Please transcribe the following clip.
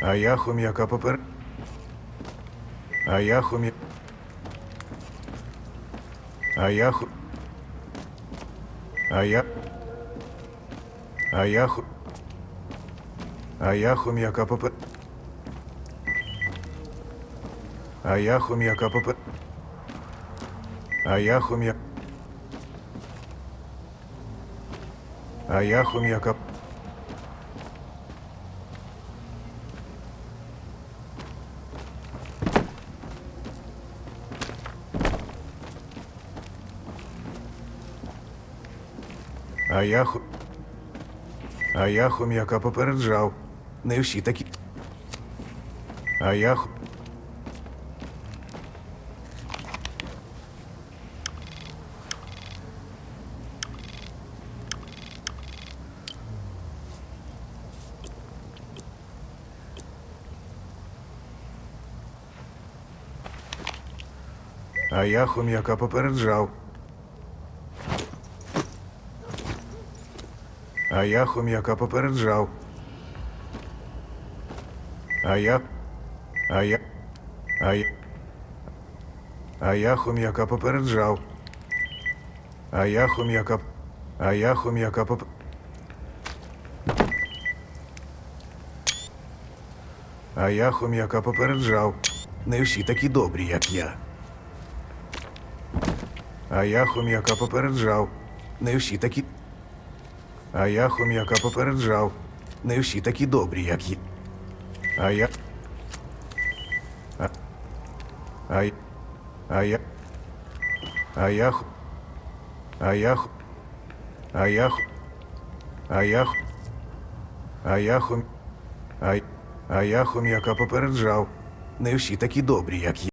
А я хом'яка попер. А я хом'я. А я ху. А я. А я ху. А я хом'яка попер. А я хом'яка попер. А я хом'я. А я хом'яка. А я ху... А я хом'яка попереджав. Не всі такі. А я ху... А я хом'яка попереджав. А я хом'яка попереджав. А я. А я. А я. А я хом'яка попереджав. А я хом'яка. А я хом'яка поп. А я хом'яка попереджав. Не всі такі добрі, як я. А я хом'яка попереджав. Не всі такі. А я хом'яка попереджав. Не всі такі добрі, як я. А я. А, а, а я. А я. А я. А я. А я. А я хом. А, а я хом'яка попереджав. Не всі такі добрі, як я.